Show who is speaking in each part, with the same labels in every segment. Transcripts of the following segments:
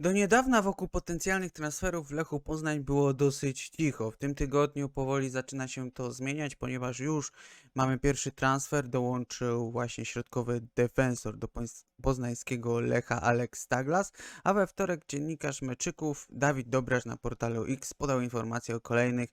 Speaker 1: Do niedawna wokół potencjalnych transferów w Lechu Poznań było dosyć cicho. W tym tygodniu powoli zaczyna się to zmieniać, ponieważ już mamy pierwszy transfer. Dołączył właśnie środkowy defensor do poznańskiego Lecha Alex Staglas, a we wtorek dziennikarz meczyków Dawid Dobraż na portalu X podał informację o kolejnych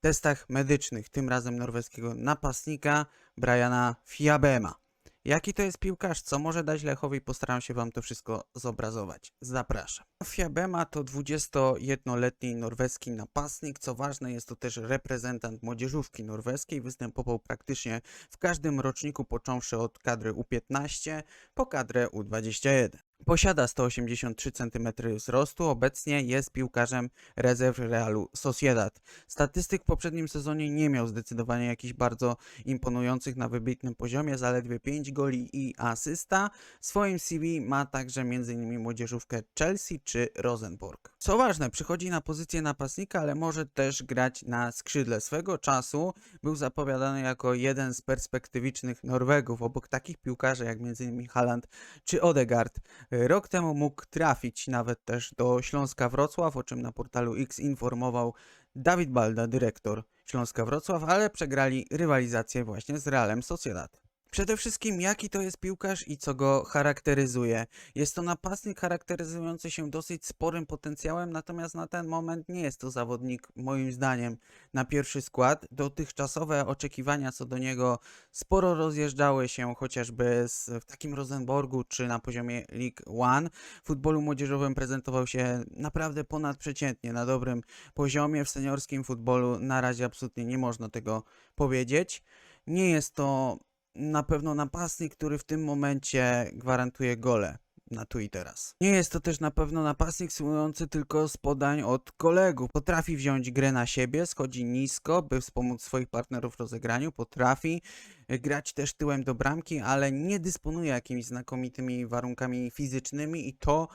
Speaker 1: testach medycznych, tym razem norweskiego napastnika Briana Fiabema. Jaki to jest piłkarz, co może dać Lechowi, postaram się Wam to wszystko zobrazować. Zapraszam. Fiabema to 21-letni norweski napastnik. Co ważne, jest to też reprezentant młodzieżówki norweskiej. Występował praktycznie w każdym roczniku, począwszy od kadry U15 po kadrę U21. Posiada 183 cm wzrostu, obecnie jest piłkarzem rezerw Realu Sociedad. Statystyk w poprzednim sezonie nie miał zdecydowanie jakichś bardzo imponujących na wybitnym poziomie, zaledwie 5 goli i asysta. W swoim CV ma także m.in. młodzieżówkę Chelsea czy Rosenborg. Co ważne, przychodzi na pozycję napastnika, ale może też grać na skrzydle. Swego czasu był zapowiadany jako jeden z perspektywicznych Norwegów, obok takich piłkarzy jak m.in. Haaland czy Odegaard. Rok temu mógł trafić nawet też do Śląska Wrocław, o czym na portalu X informował Dawid Balda, dyrektor Śląska Wrocław, ale przegrali rywalizację właśnie z Realem Sociedad. Przede wszystkim, jaki to jest piłkarz i co go charakteryzuje. Jest to napastnik charakteryzujący się dosyć sporym potencjałem, natomiast na ten moment nie jest to zawodnik, moim zdaniem, na pierwszy skład. Dotychczasowe oczekiwania co do niego sporo rozjeżdżały się chociażby z, w takim Rosenborgu czy na poziomie League One. W futbolu młodzieżowym prezentował się naprawdę ponadprzeciętnie, na dobrym poziomie. W seniorskim futbolu na razie absolutnie nie można tego powiedzieć. Nie jest to na pewno napastnik, który w tym momencie gwarantuje gole na tu i teraz. Nie jest to też na pewno napastnik słynujący tylko z podań od kolegów. Potrafi wziąć grę na siebie, schodzi nisko, by wspomóc swoich partnerów w rozegraniu, potrafi e, grać też tyłem do bramki, ale nie dysponuje jakimiś znakomitymi warunkami fizycznymi i to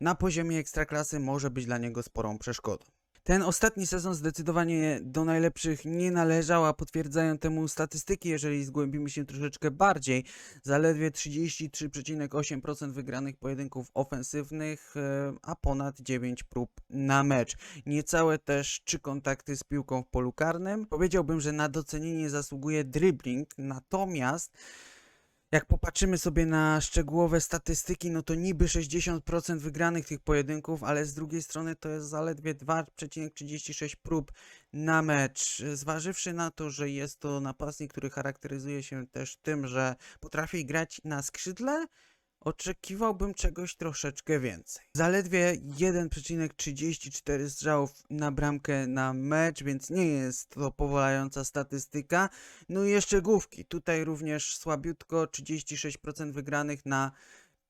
Speaker 1: na poziomie ekstraklasy może być dla niego sporą przeszkodą. Ten ostatni sezon zdecydowanie do najlepszych nie należał, a potwierdzają temu statystyki, jeżeli zgłębimy się troszeczkę bardziej. Zaledwie 33,8% wygranych pojedynków ofensywnych, e, a ponad 9 prób na mecz. Niecałe też 3 kontakty z piłką w polu karnym. Powiedziałbym, że na docenienie zasługuje dribbling, natomiast jak popatrzymy sobie na szczegółowe statystyki, no to niby 60% wygranych tych pojedynków, ale z drugiej strony to jest zaledwie 2,36 prób na mecz. Zważywszy na to, że jest to napastnik, który charakteryzuje się też tym, że potrafi grać na skrzydle, oczekiwałbym czegoś troszeczkę więcej. Zaledwie 1,34 strzałów na bramkę na mecz, więc nie jest to powalająca statystyka. No i jeszcze główki. Tutaj również słabiutko 36% wygranych na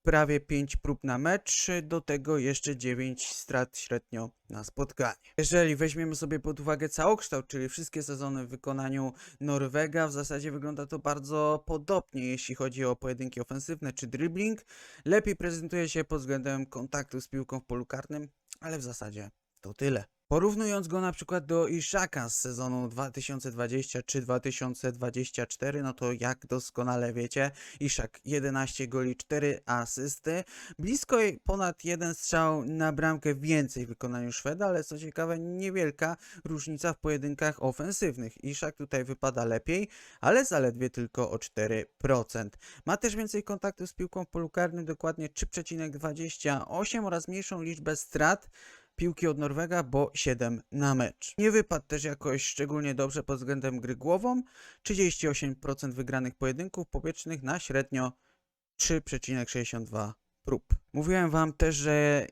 Speaker 1: prawie 5 prób na mecz, do tego jeszcze 9 strat średnio na spotkanie. Jeżeli weźmiemy sobie pod uwagę całokształt, czyli wszystkie sezony w wykonaniu Norwega, w zasadzie wygląda to bardzo podobnie, jeśli chodzi o pojedynki ofensywne czy dribbling. Lepiej prezentuje się pod względem kontaktu z piłką w polu karnym, ale w zasadzie to tyle. Porównując go na przykład do Ishaka z sezonu 2020 czy 2024, no to jak doskonale wiecie, Ishak 11 goli, 4 asysty, blisko ponad jeden strzał na bramkę więcej w wykonaniu Szweda, ale co ciekawe, niewielka różnica w pojedynkach ofensywnych. Ishak tutaj wypada lepiej, ale zaledwie tylko o 4%. Ma też więcej kontaktu z piłką w polu karnym, dokładnie 3,28 oraz mniejszą liczbę strat piłki od Norwega, bo 7 na mecz. Nie wypadł też jakoś szczególnie dobrze pod względem gry głową. 38% wygranych pojedynków powietrznych na średnio 3,62 prób. Mówiłem wam też, że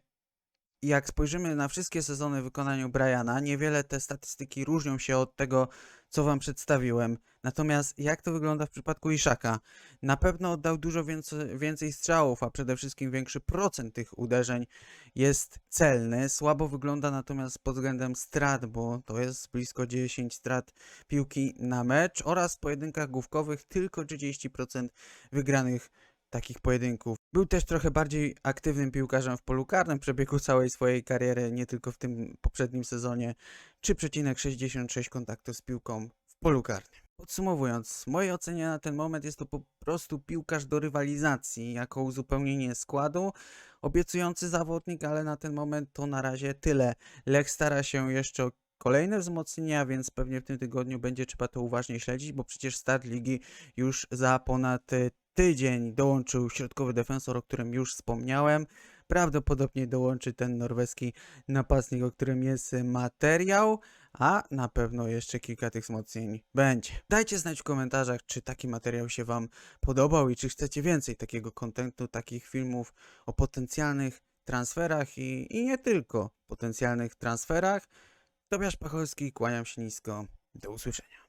Speaker 1: jak spojrzymy na wszystkie sezony w wykonaniu Briana, niewiele te statystyki różnią się od tego, co wam przedstawiłem. Natomiast jak to wygląda w przypadku Iszaka? Na pewno oddał dużo więcej, więcej strzałów, a przede wszystkim większy procent tych uderzeń jest celny. Słabo wygląda natomiast pod względem strat, bo to jest blisko 10 strat piłki na mecz oraz w pojedynkach główkowych tylko 30% wygranych takich pojedynków. Był też trochę bardziej aktywnym piłkarzem w polu karnym w przebiegu całej swojej kariery, nie tylko w tym poprzednim sezonie. 3,66 kontaktów z piłką w polu karnym. Podsumowując, w mojej ocenie na ten moment jest to po prostu piłkarz do rywalizacji, jako uzupełnienie składu obiecujący zawodnik, ale na ten moment to na razie tyle. Lech stara się jeszcze o kolejne wzmocnienia, więc pewnie w tym tygodniu będzie trzeba to uważnie śledzić, bo przecież start ligi już za ponad e, tydzień dołączył środkowy defensor, o którym już wspomniałem. Prawdopodobnie dołączy ten norweski napastnik, o którym jest e, materiał, a na pewno jeszcze kilka tych wzmocnień będzie. Dajcie znać w komentarzach, czy taki materiał się Wam podobał i czy chcecie więcej takiego kontentu, takich filmów o potencjalnych transferach i, i nie tylko potencjalnych transferach. Tobiasz Pacholski, kłaniam się nisko. Do usłyszenia.